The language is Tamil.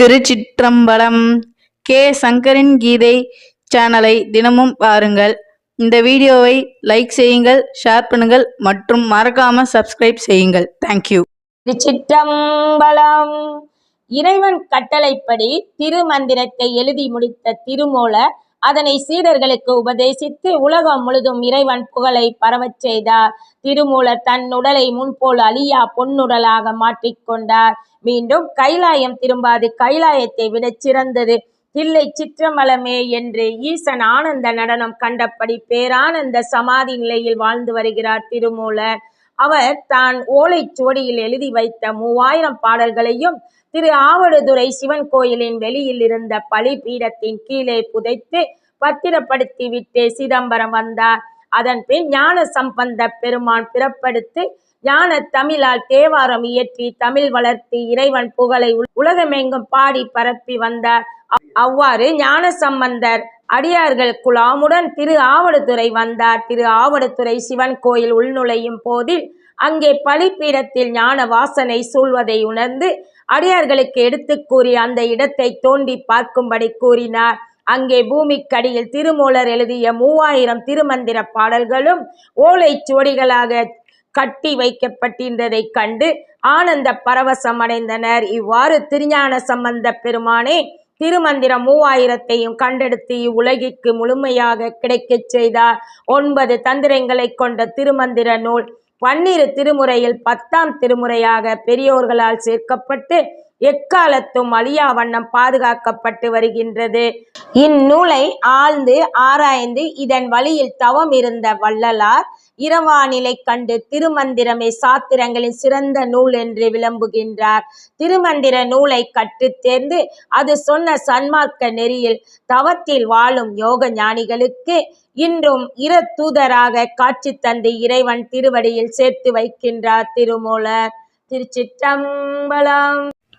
திருச்சிற்றம்பலம் கே. சங்கரின் கீதை சேனலை தினமும் பாருங்கள். இந்த வீடியோவை லைக் செய்யுங்கள் ஷேர் பண்ணுங்கள் மற்றும் மறக்காம சப்ஸ்கிரைப் செய்யுங்கள். தேங்க்யூ திருச்சிற்றம்பலம். இறைவன் கட்டளைப்படி திருமந்திரத்தை எழுதி முடித்த திருமூல அதனை சீடர்களுக்கு உபதேசித்து உலகம் முழுதும் இறைவன் புகழை பரவச் செய்தார். திருமூலர் தன் உடலை முன்போல் அழியா பொன்னுடலாக மாற்றிக்கொண்டார் மீண்டும் கைலாயம் திரும்பாது. கைலாயத்தை விட சிறந்தது. தில்லை சிற்றமலமே என்று ஈசன் ஆனந்த நடனம் கண்டபடி பேரானந்த சமாதி நிலையில் வாழ்ந்து வருகிறார் திருமூலர். அவர் தான் ஓலைச் சுவடியில் எழுதி வைத்த மூவாயிரம் பாடல்களையும் திரு ஆவடுதுறை சிவன் கோயிலின் வெளியில் இருந்த பலிபீடத்தின் கீழே புதைத்து பத்திரப்படுத்தி விட்டு சிதம்பரம் வந்தார். அதன் பின் ஞான சம்பந்த பெருமான் பிறப்படுத்து ஞான தமிழால் தேவாரம் இயற்றி தமிழ் வளர்த்து இறைவன் புகழை உலகமெங்கும் பாடி பரப்பி வந்தார். அவ்- அவ்வாறு ஞான சம்பந்தர் அடியார்கள் குழாமுடன் திரு ஆவடுதுறை வந்தார். திரு ஆவடுதுறை சிவன் கோயில் உள்நுழையும் போதில் அங்கே பலிப்பீடத்தில் ஞான வாசனை சூழ்வதை உணர்ந்து அடியார்களுக்கு எடுத்துக் கூறி அந்த இடத்தை தோண்டி பார்க்கும்படி கூறினார். அங்கே பூமிக்கடியில் திருமூலர் எழுதிய மூவாயிரம் திருமந்திர பாடல்களும் ஓலைச் சுவடிகளாக கட்டி வைக்கப்பட்டிருந்ததைக் கண்டு ஆனந்த பரவசம் அடைந்தனர். இவ்வாறு திருஞான சம்பந்த பெருமானே திருமந்திரம் மூவாயிரத்தையும் கண்டெடுத்து இவ்வுலகிற்கு முழுமையாக கிடைக்கச் செய்தார். ஒன்பது தந்திரங்களைக் கொண்ட திருமந்திர நூல் பன்னிரு திருமுறையில் பத்தாம் திருமுறையாக பெரியோர்களால் சேர்க்கப்பட்டு எக்காலத்தும் அழியா வண்ணம் பாதுகாக்கப்பட்டு வருகின்றது. இந்நூலை ஆழ்ந்து ஆராய்ந்து இதன் வழியில் தவம் இருந்த வள்ளலார் இரவானிலை கண்டு திருமந்திரமே சாத்திரங்களின் சிறந்த நூல் என்று விளம்புகின்றார். திருமந்திர நூலை கற்றுத் தேர்ந்து அது சொன்ன சன்மார்க்க நெறியில் தவத்தில் வாழும் யோக ஞானிகளுக்கு இன்றும் இர தூதராக காட்சி தந்து இறைவன் திருவடியில் சேர்த்து வைக்கின்றார் திருமூலர். திருச்சிற்றம்பலம்